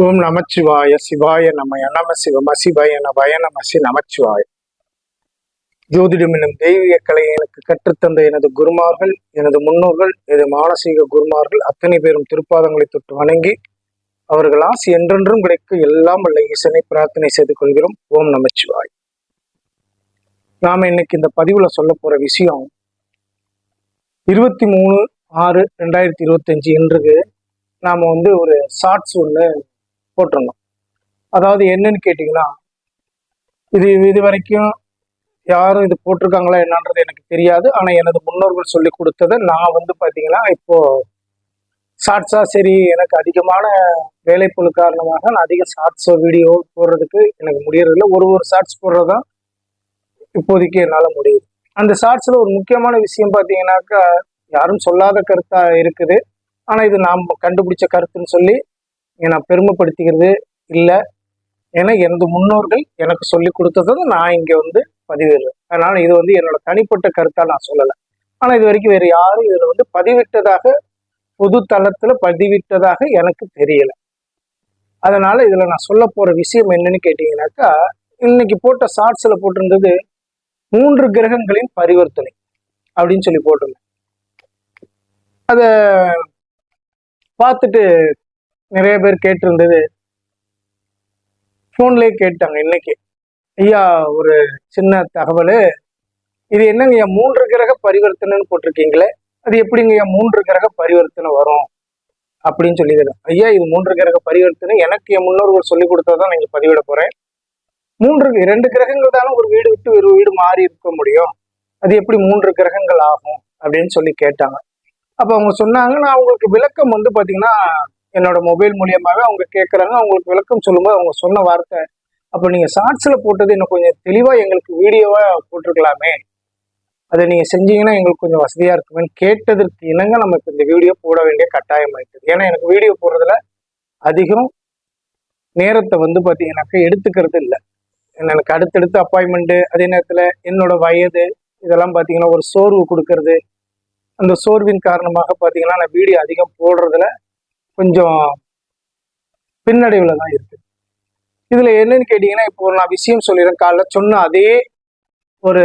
ஓம் நமச்சிவாய சிவாய நமய நம சிவம சிவாய நபய நமசி நமச்சிவாய. ஜோதிடம் என்னும் தெய்வீக கலையை எனக்கு கற்றுத்தந்த எனது குருமார்கள் எனது முன்னோர்கள் எனது மானசீக குருமார்கள் அத்தனை பேரும் திருப்பாதங்களை தொட்டு வணங்கி அவர்கள் ஆசி என்றென்றும் கிடைக்க எல்லாம் வல்ல ஈசனை பிரார்த்தனை செய்து கொள்கிறோம். ஓம் நமச்சிவாய். நாம இன்னைக்கு இந்த பதிவுல சொல்ல போற விஷயம் இருபத்தி மூணு ஆறு ரெண்டாயிரத்தி இருபத்தஞ்சு இன்றுக்கு நாம வந்து ஒரு ஷார்ட்ஸ் ஒன்று போட்டிருந்தோம் அதாவது என்னன்னு கேட்டிங்கன்னா இது இது வரைக்கும் யாரும் இது போட்டிருக்காங்களா என்னன்றது எனக்கு தெரியாது. ஆனால் எனது முன்னோர்கள் சொல்லி கொடுத்ததை நான் வந்து பார்த்தீங்கன்னா இப்போது ஷார்ட்ஸாக சரி எனக்கு அதிகமான வேலைப்பொழு காரணமாக நான் அதிக ஷார்ட்ஸோ வீடியோ போடுறதுக்கு எனக்கு முடியறதில்ல. ஒரு ஒரு ஷார்ட்ஸ் போடுறதுதான் இப்போதைக்கு என்னால் முடியுது. அந்த ஷார்ட்ஸில் ஒரு முக்கியமான விஷயம் பார்த்தீங்கன்னாக்கா யாரும் சொல்லாத கருத்தாக இருக்குது. ஆனால் இது நாம் கண்டுபிடிச்ச கருத்துன்னு சொல்லி நான் பெருமைப்படுத்திக்கிறது இல்லை. ஏன்னா எனது முன்னோர்கள் எனக்கு சொல்லி கொடுத்தது நான் இங்கே வந்து பதிவிடுறேன் அதனால் இது வந்து என்னோட தனிப்பட்ட கருத்தாக நான் சொல்லலை. ஆனால் இது வரைக்கும் வேறு யாரும் இதில் வந்து பதிவிட்டதாக பொது தளத்தில் பதிவிட்டதாக எனக்கு தெரியலை. அதனால் இதில் நான் சொல்ல போகிற விஷயம் என்னன்னு கேட்டிங்கனாக்கா இன்னைக்கு போட்ட ஷார்ட்ஸில் போட்டிருந்தது மூன்று கிரகங்களின் பரிவர்த்தனை அப்படின்னு சொல்லி போட்டிருந்தேன். அதை பார்த்துட்டு நிறைய பேர் கேட்டிருந்தது. ஃபோன்லேயே கேட்டாங்க இன்னைக்கு. ஐயா ஒரு சின்ன தகவல். இது என்னங்க ஐயா மூன்று கிரக பரிவர்த்தனைன்னு போட்டிருக்கீங்களே? அது எப்படிங்க ஐயா மூன்று கிரக பரிவர்த்தனை வரும்? அப்படின்னு சொல்லி ஐயா இது மூன்று கிரக பரிவர்த்தனை. எனக்கு என் முன்னோர்கள் சொல்லி கொடுத்ததான் நான் பதிவிட போறேன். மூன்று இரண்டு கிரகங்கள் தானே ஒரு வீடு விட்டு ஒரு வீடு மாறி இருக்க முடியும். அது எப்படி மூன்று கிரகங்கள் ஆகும்? அப்படின்னு சொல்லி கேட்டாங்க. அப்ப அவங்க சொன்னாங்க நான் அவங்களுக்கு விளக்கம் வந்து பாத்தீங்கன்னா என்னோட மொபைல் மூலியமாவே அவங்க கேட்கறாங்க அவங்களுக்கு விளக்கம் சொல்லும்போது அவங்க சொன்ன வார்த்தை. அப்ப நீங்க ஷார்ட்ஸ்ல போட்டது இன்னும் கொஞ்சம் தெளிவா எங்களுக்கு வீடியோவா போட்டிருக்கலாமே. அதை நீங்க செஞ்சீங்கன்னா எங்களுக்கு கொஞ்சம் வசதியா இருக்குமேன்னு கேட்டதற்கு இணங்க நம்ம இப்ப இந்த வீடியோ போட வேண்டிய கட்டாயம் ஆயிட்டது ஏன்னா எனக்கு வீடியோ போடுறதுல அதிகம் நேரத்தை வந்து பாத்தீங்கன்னாக்கா எடுத்துக்கிறது இல்லை. எனக்கு அடுத்தடுத்து அப்பாயின்மெண்ட் அதே நேரத்துல என்னோட வயது இதெல்லாம் பாத்தீங்கன்னா ஒரு சோர்வு கொடுக்கறது. அந்த சோர்வின் காரணமாக பாத்தீங்கன்னா நான் வீடியோ அதிகம் போடுறதுல கொஞ்சம் பின்னடைவில் தான் இருக்கு. இதில் என்னன்னு கேட்டிங்கன்னா இப்போ நான் விஷயம் சொல்லிடுறேன். காலைல சொன்ன அதே ஒரு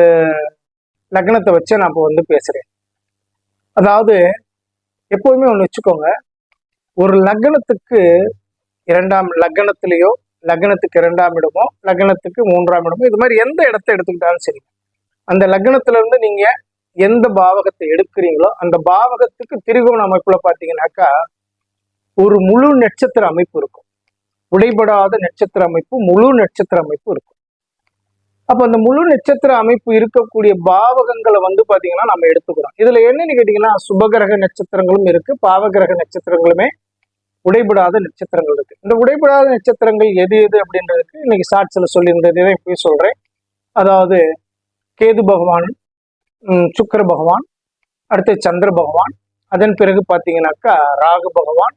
லக்னத்தை வச்சு நான் இப்போ வந்து பேசுகிறேன் அதாவது எப்போதுமே ஒன்று வச்சுக்கோங்க. ஒரு லக்னத்துக்கு இரண்டாம் லக்னத்திலேயோ லக்னத்துக்கு இரண்டாம் இடமோ லக்னத்துக்கு மூன்றாம் இடமோ இது மாதிரி எந்த இடத்த எடுத்துக்கிட்டாலும் சரி அந்த லக்னத்துல இருந்து நீங்க எந்த பாவகத்தை எடுக்கிறீங்களோ அந்த பாவகத்துக்கு திரிகோண அமைப்புல பாத்தீங்கன்னாக்கா ஒரு முழு நட்சத்திர அமைப்பு இருக்கும். உடைபடாத நட்சத்திர அமைப்பு முழு நட்சத்திர அமைப்பு இருக்கும். அப்ப அந்த முழு நட்சத்திர அமைப்பு இருக்கக்கூடிய பாவகங்களை வந்து பாத்தீங்கன்னா நம்ம எடுத்துக்கிறோம். இதுல என்னன்னு கேட்டீங்கன்னா சுபகிரக நட்சத்திரங்களும் இருக்கு பாவகிரக நட்சத்திரங்களுமே உடைபடாத நட்சத்திரங்கள் இருக்கு. இந்த உடைபடாத நட்சத்திரங்கள் எது எது அப்படின்றதுக்கு இன்னைக்கு ஷார்ட்ஸ்ல தான் இப்பயும் சொல்றேன். அதாவது கேது பகவான் உம், பகவான் அடுத்து சந்திர பகவான் அதன் பிறகு பார்த்தீங்கன்னாக்கா ராகு பகவான்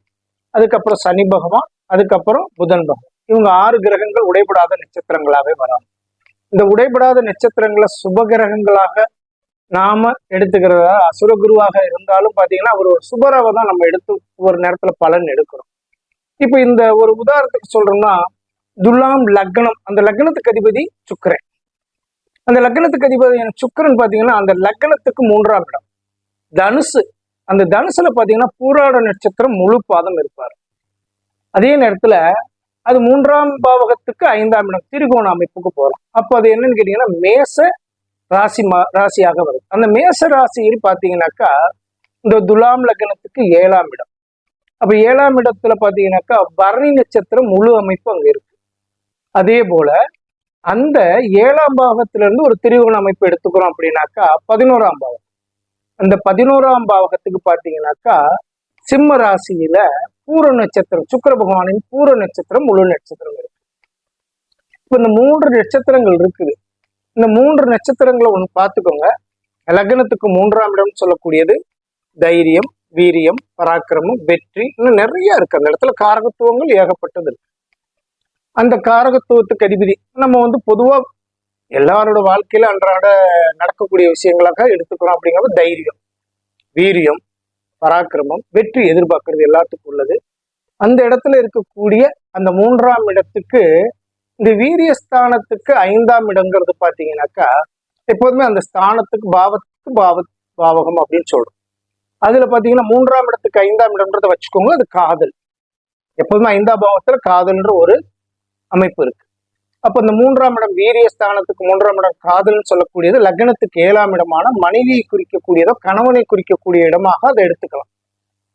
அதுக்கப்புறம் சனி பகவான் அதுக்கப்புறம் புதன் பகவான். இவங்க ஆறு கிரகங்கள் உடைபடாத நட்சத்திரங்களாவே வராங்க இந்த உடைபடாத நட்சத்திரங்களை சுப கிரகங்களாக நாம எடுத்துக்கிறதா அசுர குருவாக இருந்தாலும் பாத்தீங்கன்னா அவர் ஒரு சுபராவை தான் நம்ம எடுத்து ஒரு நேரத்துல பலன் எடுக்கிறோம். இப்ப இந்த ஒரு உதாரணத்துக்கு சொல்றோம்னா துலாம் லக்னம் அந்த லக்னத்துக்கு அதிபதி சுக்கரன். அந்த லக்னத்துக்கு அதிபதி சுக்கிரன் பாத்தீங்கன்னா அந்த லக்னத்துக்கு மூன்றாம் இடம். தனுசு அந்த தனுசுல பாத்தீங்கன்னா பூராட நட்சத்திரம் முழு பாதம் இருப்பார். அதே நேரத்துல அது மூன்றாம் பாவகத்துக்கு ஐந்தாம் இடம் திரிகோண அமைப்புக்கு போறோம். அப்போ அது என்னன்னு கேட்டீங்கன்னா மேச ராசி மா ராசியாக வருது. அந்த மேச ராசியில் பாத்தீங்கன்னாக்கா இந்த துலாம் லக்னத்துக்கு ஏழாம் இடம். அப்ப ஏழாம் இடத்துல பாத்தீங்கன்னாக்கா பரணி நட்சத்திரம் முழு அமைப்பு அங்க இருக்கு. அதே போல அந்த ஏழாம் பாகத்துலேருந்து ஒரு திரிகோண அமைப்பு எடுத்துக்கிறோம் அப்படின்னாக்கா பதினோராம் பாவம் அந்த பதினோராம் பாவகத்துக்கு பார்த்தீங்கன்னாக்கா சிம்ம ராசியில பூர நட்சத்திரம் சுக்கர பகவானின் பூர நட்சத்திரம் முழு நட்சத்திரம் இருக்கு. இப்ப இந்த மூன்று நட்சத்திரங்கள் இருக்குது. இந்த மூன்று நட்சத்திரங்களை ஒன்று பார்த்துக்கோங்க. லக்னத்துக்கு மூன்றாம் இடம் சொல்லக்கூடியது தைரியம் வீரியம் பராக்கிரமம் வெற்றி இன்னும் நிறைய இருக்கு. அந்த இடத்துல காரகத்துவங்கள் ஏகப்பட்டது இருக்கு. அந்த காரகத்துவத்துக்கு அதிபதி நம்ம வந்து பொதுவாக எல்லாரோட வாழ்க்கையில அன்றாட நடக்கக்கூடிய விஷயங்களாக எடுத்துக்கிறோம் அப்படிங்கிறது தைரியம் வீரியம் பராக்கிரமம் வெற்றி எதிர்பார்க்கறது எல்லாத்துக்கும் உள்ளது. அந்த இடத்துல இருக்கக்கூடிய அந்த மூன்றாம் இடத்துக்கு இந்த வீரிய ஸ்தானத்துக்கு ஐந்தாம் இடங்கிறது பாத்தீங்கன்னாக்கா எப்போதுமே அந்த ஸ்தானத்துக்கு பாவத்துக்கு பாவ பாவகம் அப்படின்னு சொல்றோம். அதுல பாத்தீங்கன்னா மூன்றாம் இடத்துக்கு ஐந்தாம் இடம்ன்றத வச்சுக்கோங்க அது காதல். எப்போதுமே ஐந்தாம் பாவத்துல காதல்ன்ற ஒரு அமைப்பு இருக்கு. அப்போ இந்த மூன்றாம் இடம் வீரிய ஸ்தானத்துக்கு மூன்றாம் இடம் காதல்னு சொல்லக்கூடியது லக்னத்துக்கு ஏழாம் இடமான மனைவியை குறிக்கக்கூடியதோ கணவனை குறிக்கக்கூடிய இடமாக அதை எடுத்துக்கலாம்.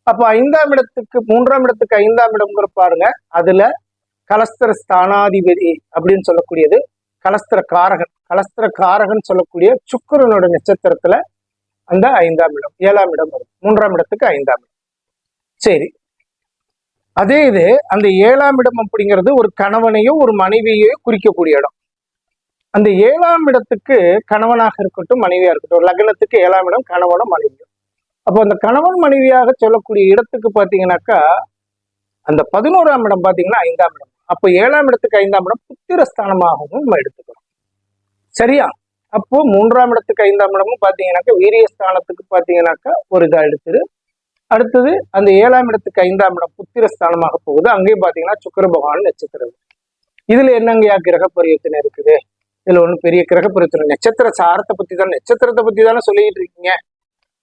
அப்போ ஐந்தாம் இடத்துக்கு மூன்றாம் இடத்துக்கு ஐந்தாம் இடம்ங்கிற பாருங்க அதுல கலஸ்தர ஸ்தானாதிபதி அப்படின்னு சொல்லக்கூடியது கலஸ்தர காரகன். கலஸ்தர காரகன் சொல்லக்கூடிய சுக்கரனோட நட்சத்திரத்துல அந்த ஐந்தாம் இடம் ஏழாம் இடம் வரும். மூன்றாம் இடத்துக்கு ஐந்தாம் இடம். சரி அதே இது அந்த ஏழாம் இடம் அப்படிங்கிறது ஒரு கணவனையோ ஒரு மனைவியையோ குறிக்கக்கூடிய இடம். அந்த ஏழாம் இடத்துக்கு கணவனாக இருக்கட்டும் மனைவியா இருக்கட்டும் லக்னத்துக்கு ஏழாம் இடம் கணவனோ மனைவியோ. அப்போ அந்த கணவன் மனைவியாக சொல்லக்கூடிய இடத்துக்கு பார்த்தீங்கன்னாக்கா அந்த பதினோராம் இடம் பார்த்தீங்கன்னா ஐந்தாம் இடம். அப்போ ஏழாம் இடத்துக்கு ஐந்தாம் இடம் புத்திரஸ்தானமாகவும் நம்ம எடுத்துக்கிறோம் சரியா? அப்போ மூன்றாம் இடத்துக்கு ஐந்தாம் இடமும் பார்த்தீங்கன்னாக்கா வீரியஸ்தானத்துக்கு பார்த்தீங்கன்னாக்கா ஒரு இதாக எடுத்துரு அடுத்தது அந்த ஏழாம் இடத்துக்கு ஐந்தாம் இடம் புத்திர ஸ்தானமாக போகுது. அங்கேயும் பார்த்தீங்கன்னா சுக்கர பகவான் நட்சத்திரம். இதுல என்னங்கய்யா கிரக பரிவர்த்தனை இருக்குது? இதுல ஒன்றும் பெரிய கிரக பரிவர்த்தனை நட்சத்திர சாரத்தை பத்தி தானே நட்சத்திரத்தை பத்தி தானே சொல்லிட்டு இருக்கீங்க.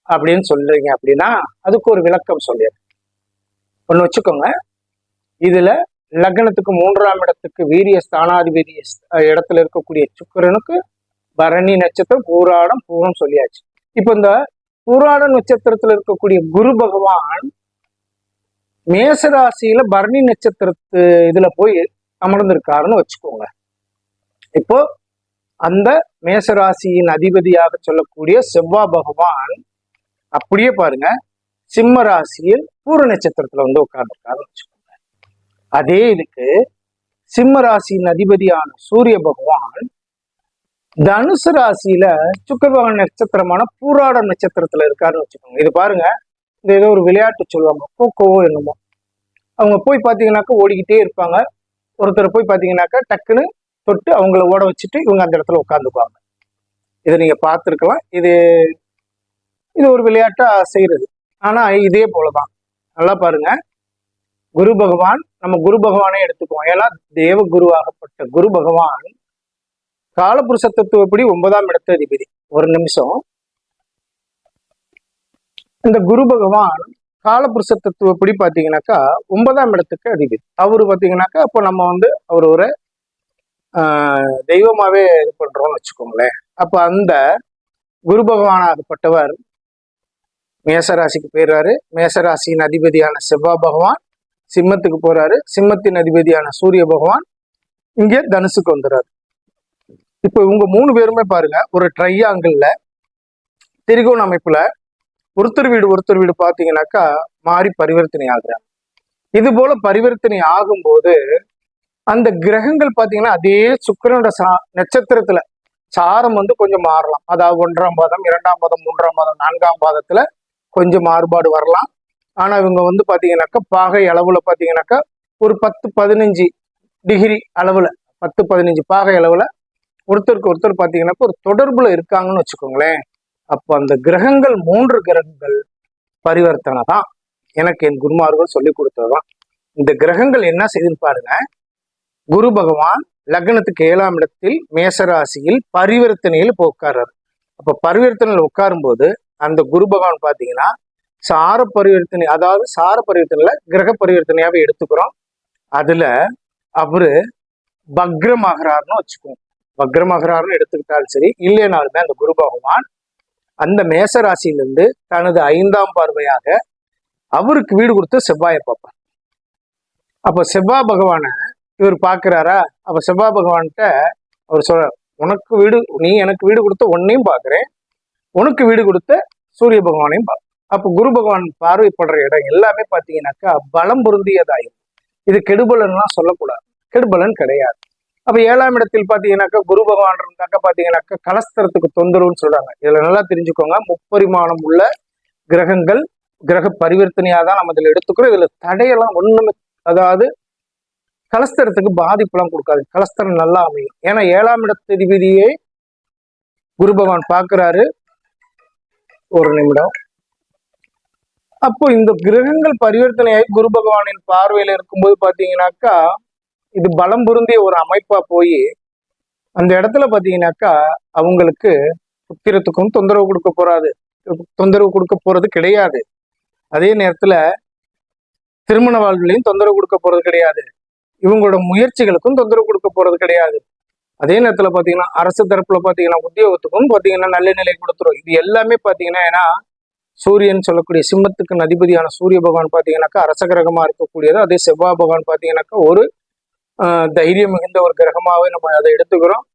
அப்படின்னு சொல்றீங்க அப்படின்னா அதுக்கு ஒரு விளக்கம் சொல்லிடுறேன் ஒன்று வச்சுக்கோங்க. இதுல லக்னத்துக்கு மூன்றாம் இடத்துக்கு வீரிய ஸ்தானாதிபதி இடத்துல இருக்கக்கூடிய சுக்கிரனுக்கு பரணி நட்சத்திரம் பூராடம் பூரம் சொல்லியாச்சு. இப்போ இந்த பூராட நட்சத்திரத்துல இருக்கக்கூடிய குரு பகவான் மேசராசியில பரணி நட்சத்திரத்து இதுல போய் அமர்ந்திருக்காருன்னு வச்சுக்கோங்க. இப்போ அந்த மேசராசியின் அதிபதியாக சொல்லக்கூடிய செவ்வாய் பகவான் அப்படியே பாருங்க சிம்ம ராசியில் பூர நட்சத்திரத்துல வந்து உட்கார்ந்துருக்காருன்னு வச்சுக்கோங்க. அதே இதுக்கு சிம்ம ராசியின் அதிபதியான சூரிய பகவான் தனுசு ராசியில சுக்கிர பகவான் நட்சத்திரமான பூராட நட்சத்திரத்துல இருக்காருன்னு வச்சுக்கோங்க. இது பாருங்க இந்த ஏதோ ஒரு விளையாட்டு சொல்லுவாங்க கோக்கோவோ என்னமோ. அவங்க போய் பார்த்தீங்கன்னாக்கா ஓடிக்கிட்டே இருப்பாங்க. ஒருத்தர் போய் பார்த்தீங்கன்னாக்கா டக்குன்னு தொட்டு அவங்கள ஓட வச்சுட்டு இவங்க அந்த இடத்துல உட்காந்துக்குவாங்க. இதை நீங்க பார்த்துருக்கலாம். இது இது ஒரு விளையாட்டா செய்யறது ஆனா இதே போலதான். நல்லா பாருங்க. குரு பகவான் நம்ம குரு பகவானே எடுத்துக்குவோம். ஏன்னா தேவ குருவாகப்பட்ட குரு பகவான் காலபுருஷ தத்துவப்படி ஒன்பதாம் இடத்து அதிபதி ஒரு நிமிஷம். இந்த குரு பகவான் காலபுருஷ தத்துவப்படி பாத்தீங்கன்னாக்கா ஒன்பதாம் இடத்துக்கு அதிபதி. அவரு பாத்தீங்கன்னாக்கா அப்போ நம்ம வந்து அவர் ஒரு ஆஹ், தெய்வமாவே இது பண்றோம்னு வச்சுக்கோங்களேன். அப்ப அந்த குரு பகவானாகப்பட்டவர் மேசராசிக்கு போயிடுறாரு மேசராசியின் அதிபதியான செவ்வாய் பகவான் சிம்மத்துக்கு போறாரு. சிம்மத்தின் அதிபதியான சூரிய பகவான் இங்கே தனுசுக்கு வந்துடுறாரு இப்போ இவங்க மூணு பேருமே பாருங்க ஒரு ட்ரையாங்கிள்ல திரிகோண அமைப்புல ஒருத்தர் வீடு ஒருத்தர் வீடு பார்த்தீங்கன்னாக்கா மாறி பரிவர்த்தனை ஆகுறாங்க. இது போல பரிவர்த்தனை ஆகும்போது அந்த கிரகங்கள் பார்த்தீங்கன்னா அதே சுக்கிரனோட சா நட்சத்திரத்துல சாரம் வந்து கொஞ்சம் மாறலாம். அதாவது ஒன்றாம் பாதம் இரண்டாம் பாதம் மூன்றாம் பாதம் நான்காம் பாதத்துல கொஞ்சம் மாறுபாடு வரலாம். ஆனா இவங்க வந்து பாத்தீங்கன்னாக்கா பாகை அளவுல பாத்தீங்கன்னாக்கா ஒரு பத்து பதினஞ்சு டிகிரி அளவுல பத்து பதினஞ்சு பாகை அளவுல ஒருத்தருக்கு ஒருத்தர் பாத்தீங்கன்னாக்கா ஒரு தொடர்புல இருக்காங்கன்னு வச்சுக்கோங்களேன். அப்போ அந்த கிரகங்கள் மூன்று கிரகங்கள் பரிவர்த்தனை தான். எனக்கு என் குருமார்கள் சொல்லி கொடுத்ததுதான் இந்த கிரகங்கள் என்ன செய்துன்னு பாருங்க. குரு பகவான் லக்னத்துக்கு ஏழாம் இடத்தில் மேசராசியில் பரிவர்த்தனையில் இப்போ உட்கார்றாரு. அப்ப பரிவர்த்தனையில் உட்காரும்போது அந்த குரு பகவான் பார்த்தீங்கன்னா சார பரிவர்த்தனை அதாவது சார பரிவர்த்தனையில கிரக பரிவர்த்தனையாவே எடுத்துக்கிறோம். அதுல அவரு பக்ரமாகிறாருன்னு வச்சுக்கோங்க. பக்ரமாகிறாருன்னு எடுத்துக்கிட்டாலும் சரி இல்லைனாலுமே அந்த குரு பகவான் அந்த மேச ராசியிலிருந்து தனது ஐந்தாம் பார்வையாக அவருக்கு வீடு கொடுத்து செவ்வாயை பார்ப்பார். அப்ப செவ்வாய் பகவானை இவர் பார்க்கிறாரா? அப்ப செவ்வாய் பகவான்கிட்ட அவர் சொல்ற உனக்கு வீடு நீ எனக்கு வீடு கொடுத்த உன்னையும் பார்க்குறேன். உனக்கு வீடு கொடுத்த சூரிய பகவானையும் பார்க்க அப்ப குரு பகவான் பார்வைப்படுற இடம் எல்லாமே பார்த்தீங்கன்னாக்கா பலம் பொருந்தியதாயும் இது கெடுபலன்லாம் சொல்லக்கூடாது. கெடுபலன் கிடையாது. அப்ப ஏழாம் இடத்தில் பாத்தீங்கன்னாக்கா குரு பகவான் இருந்தாக்க பாத்தீங்கன்னாக்கா கலஸ்தரத்துக்கு தொந்தரவுன்னு சொல்றாங்க. இதுல நல்லா தெரிஞ்சுக்கோங்க. முப்பரிமாணம் உள்ள கிரகங்கள் கிரக பரிவர்த்தனையா தான் நம்ம இதுல எடுத்துக்கிறோம். இதுல தடையெல்லாம் ஒண்ணுமே அதாவது கலஸ்தரத்துக்கு பாதிப்புலாம் கொடுக்காது. கலஸ்தரம் நல்லா அமையும். ஏன்னா ஏழாம் இடத்ததிபதியே குரு பகவான் பார்க்கிறாரு ஒரு நிமிடம். அப்போ இந்த கிரகங்கள் பரிவர்த்தனையாகி குரு பகவானின் பார்வையில இருக்கும்போது பாத்தீங்கன்னாக்கா இது பலம் பொருந்திய ஒரு அமைப்பா போய் அந்த இடத்துல பாத்தீங்கன்னாக்கா அவங்களுக்கு புத்திரத்துக்கும் தொந்தரவு கொடுக்க போறாது. தொந்தரவு கொடுக்க போறது கிடையாது. அதே நேரத்துல திருமண வாழ்விலையும் தொந்தரவு கொடுக்க போறது கிடையாது. இவங்களோட முயற்சிகளுக்கும் தொந்தரவு கொடுக்க போறது கிடையாது. அதே நேரத்துல பாத்தீங்கன்னா அரசு தரப்புல பாத்தீங்கன்னா உத்தியோகத்துக்கும் பாத்தீங்கன்னா நல்ல நிலை கொடுத்துரும். இது எல்லாமே பாத்தீங்கன்னா ஏன்னா சூரியன் சொல்லக்கூடிய சிம்மத்துக்கு அதிபதியான சூரிய பகவான் பாத்தீங்கன்னாக்கா அரச கிரகமா இருக்கக்கூடியது. அதே செவ்வாய் பகவான் பாத்தீங்கன்னாக்கா ஒரு தைரியம் மிகுந்த ஒரு கிரகமாவே நம்ம அதை எடுத்துக்கிறோம்.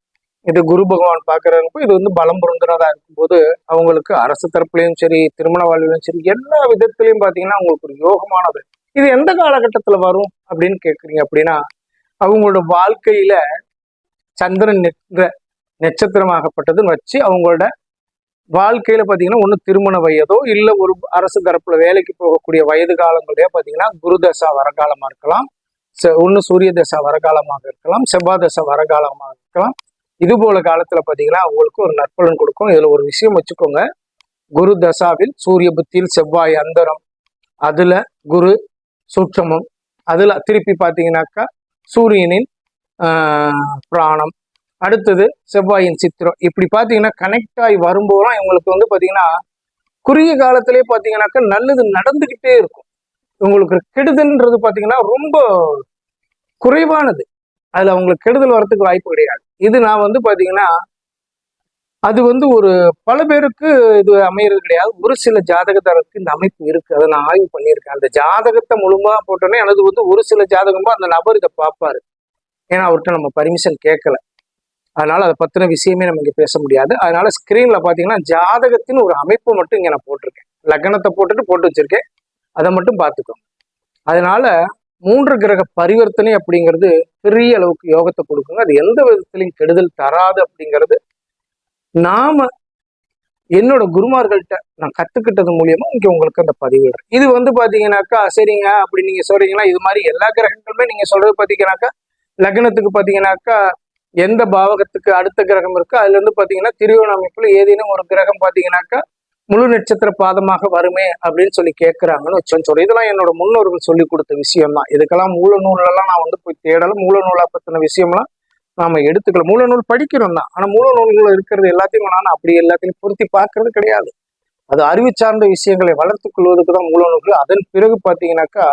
இது குரு பகவான் பார்க்குறப்போ இது வந்து பலம் பொருந்தினதாக இருக்கும்போது அவங்களுக்கு அரசு தரப்புலையும் சரி திருமண வாழ்விலும் சரி எல்லா விதத்துலையும் பாத்தீங்கன்னா அவங்களுக்கு ஒரு யோகமானது. இது எந்த காலகட்டத்துல வரும் அப்படின்னு கேட்குறீங்க அப்படின்னா அவங்களோட வாழ்க்கையில சந்திரன் நிற்கிற நட்சத்திரமாகப்பட்டதுன்னு வச்சு அவங்களோட வாழ்க்கையில பாத்தீங்கன்னா ஒண்ணு திருமண வயதோ இல்லை ஒரு அரசு தரப்புல வேலைக்கு போகக்கூடிய வயது காலங்களையோ பாத்தீங்கன்னா குருதசா வரகாலமாக இருக்கலாம். ஒன்று சூரிய தசை வரகாலமாக இருக்கலாம் செவ்வாய் தசா வரகாலமாக இருக்கலாம். இது போல காலத்துல பாத்தீங்கன்னா அவங்களுக்கு ஒரு நற்பலன் கொடுக்கும். இதுல ஒரு விஷயம் வச்சுக்கோங்க. குரு தசாவில் சூரிய புத்தியில் செவ்வாய் அந்தரம் அதுல குரு சூட்சமம் அதுல திருப்பி பாத்தீங்கன்னாக்கா சூரியனின் பிராணம் அடுத்தது செவ்வாயின் சித்திரம். இப்படி பாத்தீங்கன்னா கனெக்ட் ஆகி வரும்போதும் இவங்களுக்கு வந்து பாத்தீங்கன்னா குறுகிய காலத்திலே பாத்தீங்கன்னாக்கா நல்லது நடந்துகிட்டே இருக்கும். இவங்களுக்கு கெடுதல்ன்றது பார்த்தீங்கன்னா ரொம்ப குறைவானது. அதில் அவங்களுக்கு கெடுதல் வரதுக்கு வாய்ப்பு கிடையாது. இது நான் வந்து பார்த்தீங்கன்னா அது வந்து ஒரு பல பேருக்கு இது அமையிறது கிடையாது. ஒரு சில ஜாதகத்தாருக்கு இந்த அமைப்பு இருக்கு. அதை நான் ஆய்வு பண்ணியிருக்கேன். அந்த ஜாதகத்தை முழுமையாக போட்டோன்னே எனது வந்து ஒரு சில ஜாதகமோ அந்த நபர் இதை பார்ப்பாரு. ஏன்னா அவர்கிட்ட நம்ம பர்மிஷன் கேட்கல அதனால அதை பற்றின விஷயமே நம்ம இங்கே பேச முடியாது. அதனால ஸ்க்ரீனில் பார்த்தீங்கன்னா ஜாதகத்தின் ஒரு அமைப்பு மட்டும் இங்கே நான் போட்டிருக்கேன். லக்னத்தை போட்டுட்டு போட்டு வச்சிருக்கேன். அதை மட்டும் பார்த்துக்கோங்க அதனால மூன்று கிரக பரிவர்த்தனை அப்படிங்கிறது பெரிய அளவுக்கு யோகத்தை கொடுக்குங்க. அது எந்த விதத்திலையும் கெடுதல் தராது அப்படிங்கிறது நாம என்னோட குருமார்கள்ட்ட நான் கத்துக்கிட்டது மூலியமா இங்க உங்களுக்கு அந்த பதிவிடுறேன் இது வந்து பாத்தீங்கன்னாக்கா சரிங்க அப்படி நீங்க சொல்றீங்களா? இது மாதிரி எல்லா கிரகங்களுமே நீங்க சொல்றது பாத்தீங்கன்னாக்கா லக்னத்துக்கு பாத்தீங்கன்னாக்கா எந்த பாவகத்துக்கு அடுத்த கிரகம் இருக்கோ அதுல இருந்து பாத்தீங்கன்னா திரியோண அமைப்புல ஏதேனும் ஒரு கிரகம் பாத்தீங்கன்னாக்கா முழு நட்சத்திர பாதமாக வருமே அப்படின்னு சொல்லி கேட்கிறாங்கன்னு வச்சோம் சொல்லி இதெல்லாம் என்னோட முன்னோர்கள் சொல்லி கொடுத்த விஷயம் தான் இதுக்கெல்லாம் மூலநூலெல்லாம் நான் வந்து போய் தேடலை. மூல நூலா பத்தின விஷயம்லாம் நாம எடுத்துக்கல. மூல நூல் படிக்கிறோம் தான் ஆனா மூல நூல்கள் இருக்கிறது எல்லாத்தையும் நான் அப்படி எல்லாத்தையும் பொருத்தி பார்க்கறது கிடையாது. அது அறிவு சார்ந்த விஷயங்களை வளர்த்துக் கொள்வதற்கு தான் மூல நூல்கள். அதன் பிறகு பாத்தீங்கன்னாக்கா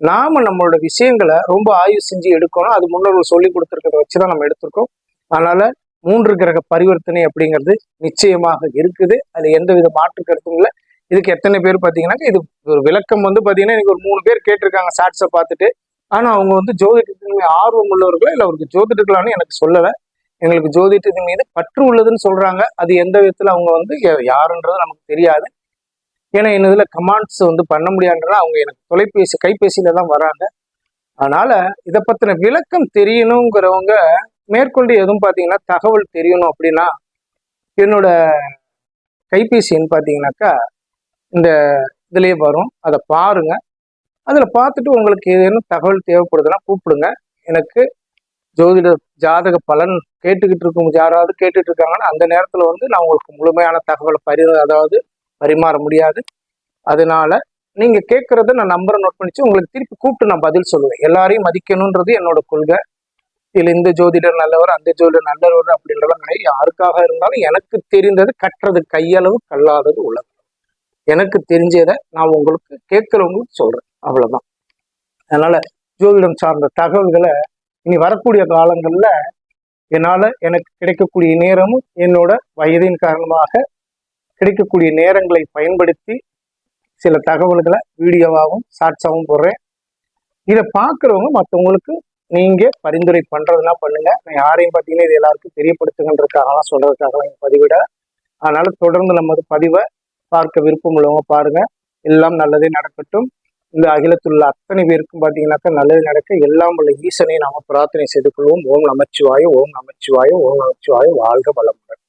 நாம நம்மளோட விஷயங்களை ரொம்ப ஆய்வு செஞ்சு எடுக்கணும். அது முன்னோர்கள் சொல்லி கொடுத்துருக்கிறத வச்சுதான் நம்ம எடுத்திருக்கோம். அதனால மூன்று கிரக பரிவர்த்தனை அப்படிங்கிறது நிச்சயமாக இருக்குது. அது எந்த வித மாற்று கருத்தும் இல்லை. இதுக்கு எத்தனை பேர் பார்த்தீங்கன்னாக்கா இது ஒரு விளக்கம் வந்து பார்த்தீங்கன்னா எனக்கு ஒரு மூணு பேர் கேட்டிருக்காங்க ஷார்ட்ஸை பார்த்துட்டு. ஆனால் அவங்க வந்து ஜோதிடத்தின் மீது ஆர்வம் உள்ளவர்களோ இல்லை அவருக்கு ஜோதிடர்களான்னு எனக்கு சொல்லலை. எங்களுக்கு ஜோதிடத்தின் மீது பற்று உள்ளதுன்னு சொல்கிறாங்க அது எந்த விதத்தில் அவங்க வந்து யா- யாருன்றது நமக்கு தெரியாது. ஏன்னா என்ன இதில் கமாண்ட்ஸ் வந்து பண்ண முடியாதுன்றத அவங்க எனக்கு தொலைபேசி கைபேசியில தான் வராங்க. அதனால இதை பற்றின விளக்கம் தெரியணுங்கிறவங்க மேற்கொண்டு எதுவும் பார்த்தீங்கன்னா தகவல் தெரியணும் அப்படின்னா என்னோட கைபேசின்னு பார்த்தீங்கன்னாக்கா இந்த இதுலேயே வரும். அதை பாருங்க. அதில் பார்த்துட்டு உங்களுக்கு ஏதேனும் தகவல் தேவைப்படுதுன்னா கூப்பிடுங்க. எனக்கு ஜோதிட ஜாதக பலன் கேட்டுக்கிட்டு இருக்கும். யாராவது கேட்டுட்டு இருக்காங்கன்னா அந்த நேரத்தில் வந்து நான் உங்களுக்கு முழுமையான தகவலை பரி அதாவது பரிமாற முடியாது. அதனால நீங்கள் கேட்குறத நான் நம்பரை நோட் பண்ணிச்சு உங்களுக்கு திருப்பி கூப்பிட்டு நான் பதில் சொல்லுவேன். எல்லாரையும் மதிக்கணுன்றது என்னோட கொள்கை. இதுல இந்த ஜோதிடர் நல்லவர் அந்த ஜோதிடர் நல்லவர் அப்படின்றலாம் கிடையாது யாருக்காக இருந்தாலும் எனக்கு தெரிந்தது கற்றது கையளவு கல்லாதது உள்ளது எனக்கு தெரிஞ்சதை நான் உங்களுக்கு கேட்கிறவங்களுக்கு சொல்றேன். அவ்வளவுதான். அதனால ஜோதிடம் சார்ந்த தகவல்களை இனி வரக்கூடிய காலங்கள்ல என்னால எனக்கு கிடைக்கக்கூடிய நேரமும் என்னோட வயதின் காரணமாக கிடைக்கக்கூடிய நேரங்களை பயன்படுத்தி சில தகவல்களை வீடியோவாகவும் ஷார்ட்ஸாகவும் போடுறேன். இதை பார்க்குறவங்க மற்றவங்களுக்கு நீங்க பரிந்துரை பண்றதுனா பண்ணுங்க? நான் யாரையும் பார்த்தீங்கன்னா இது எல்லாருக்கும் தெரியப்படுத்துங்கன்றதுக்காகலாம் சொல்றதுக்காகலாம் இந்த பதிவிட. அதனால தொடர்ந்து நமது பதிவை பார்க்க விருப்பம் உள்ளவங்க பாருங்க. எல்லாம் நல்லதே நடக்கட்டும். இந்த அகிலத்தில் உள்ள அத்தனை பேருக்கும் பார்த்தீங்கன்னாக்கா நல்லது நடக்க எல்லாம் உள்ள ஈசனை நாம பிரார்த்தனை செய்து கொள்வோம். ஓம் நமச்சிவாயோ ஓம் நமச்சிவாயோ ஓம் நமச்சிவாயோ வாழ்க வளமுடன்.